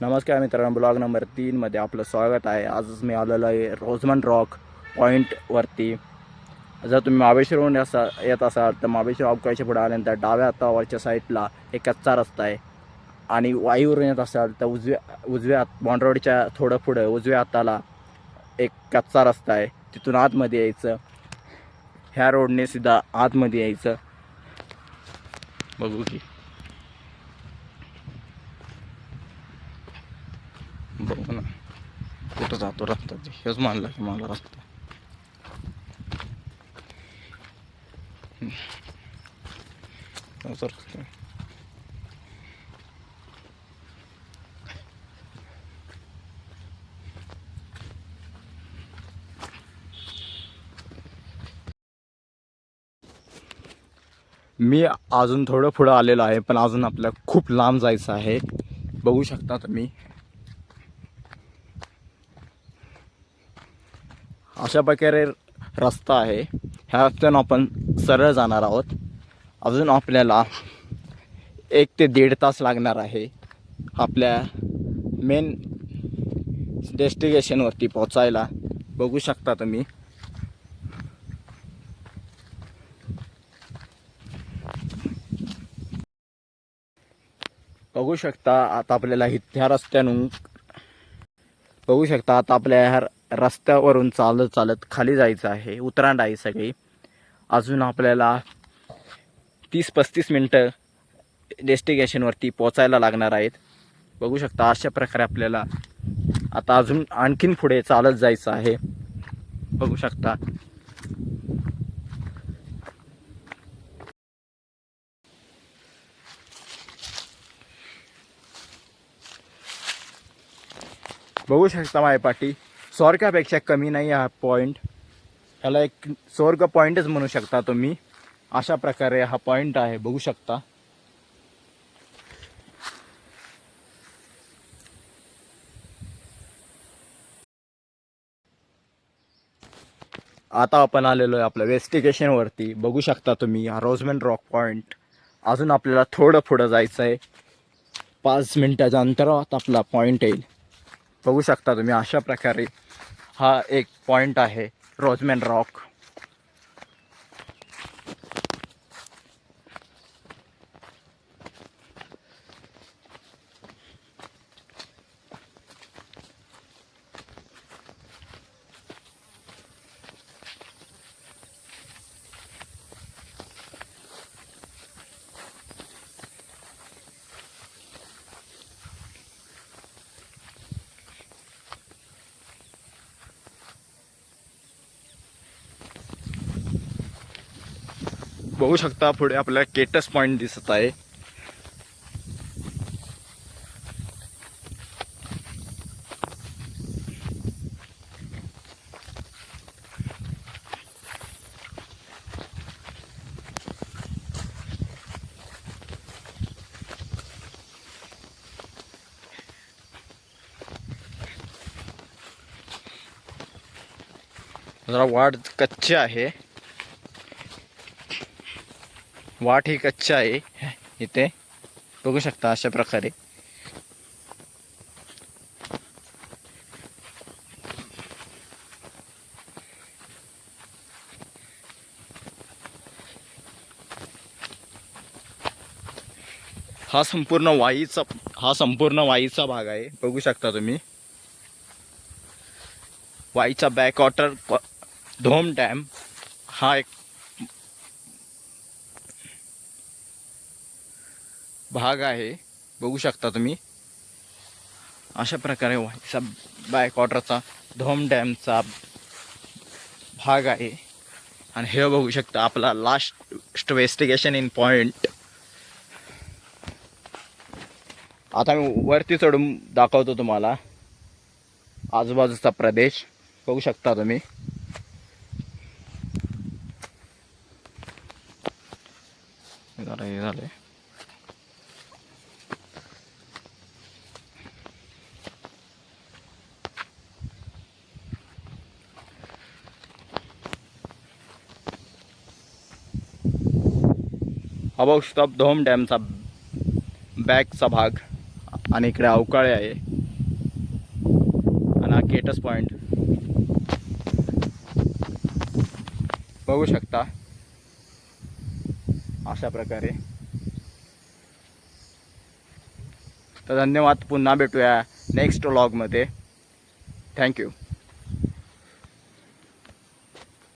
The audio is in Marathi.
नमस्कार मित्रांनो ब्लॉग नंबर तीनमध्ये आपलं स्वागत आहे. आजच मी आलेलो आहे रोजमन रॉक पॉईंटवरती जर तुम्ही महाबळेश्वरहून असा येत असाल तर महाबळेश्वर अवकाळच्या पुढे आल्यानंतर डाव्या हातावरच्या साईडला एक कच्चा रस्ता आहे. आणि वाईवरून येत असाल तर उजव्या उजव्या हात बॉन्ड रोडच्या थोडं पुढं उजव्या हाताला एक कच्चा रस्ता आहे. तिथून आतमध्ये यायचं. ह्या रोडने सुद्धा आतमध्ये यायचं. बघू की. जातो रस्ता हेच मानला की मला रस्ता. मी अजून थोडं पुढं आलेलो आहे पण अजून आपल्याला खूप लांब जायचं आहे. बघू शकता तुम्ही. अशा प्रकारे रस्ता आहे. ह्या रस्त्यानं आपण सरळ जाणार आहोत. अजून आपल्याला एक ते दीड तास लागणार आहे. आपल्या मेन डेस्टिनेशनवरती पोचायला बघू शकता तुम्ही. बघू शकता आता आपल्याला हि- ह्या रस्त्यानं बघू शकता आता आपल्या ह्या रस्त्यावरून चालत चालत खाली जायचं आहे. उतरांड आहे सगळी. अजून आपल्याला तीस पस्तीस मिनटं डेस्टिनेशनवरती पोचायला लागणार आहेत. बघू शकता अशा प्रकारे आपल्याला आता अजून आणखीन पुढे चालत जायचं आहे. बघू शकता. बघू शकता मायपाटी स्वर्गापेक्षा कमी नाही हा पॉईंट ह्याला एक स्वर्ग पॉईंटच म्हणू शकता तुम्ही. अशा प्रकारे हा पॉईंट आहे बघू शकता. आता आपण आलेलो आहे आपल्या वेस्टिगेशनवरती बघू शकता तुम्ही हा रोजमेंट रॉक पॉईंट अजून आपल्याला थोडं पुढं जायचं आहे पाच मिनटाच्या अंतरात आपला पॉईंट येईल. बघू शकता तुम्ही अशा प्रकारे हा एक पॉईंट आहे रोजमॅन रॉक. बघू शकता पुढे आपल्याला केटस पॉईंट दिसत आहे. जरा वाढ कच्चे आहे. वाट ही कच्चा आहे. इथे बघू शकता अशा प्रकारे. हा संपूर्ण वाईचा हा संपूर्ण वाईचा भाग आहे. बघू शकता तुम्ही. वाईचा बॅक वॉटर धोम डॅम हा एक भाग आहे. बघू शकता तुम्ही. अशा प्रकारे व्हायचा बायकॉटरचा धोम डॅमचा भाग आहे. आणि हे बघू शकता आपला लास्ट वेस्टिगेशन इन पॉइंट आता मी वरती चढून दाखवतो तुम्हाला. आजूबाजूचा प्रदेश. बघू शकता तुम्ही. झालं हे झालंय हा स्टॉप धोम डॅमचा बॅकचा भाग आणि इकडे अवकाळे आहे. आणि केटस पॉईंट बघू शकता. अशा प्रकारे. तर धन्यवाद. पुन्हा भेटूया नेक्स्ट व्लॉगमध्ये थँक्यू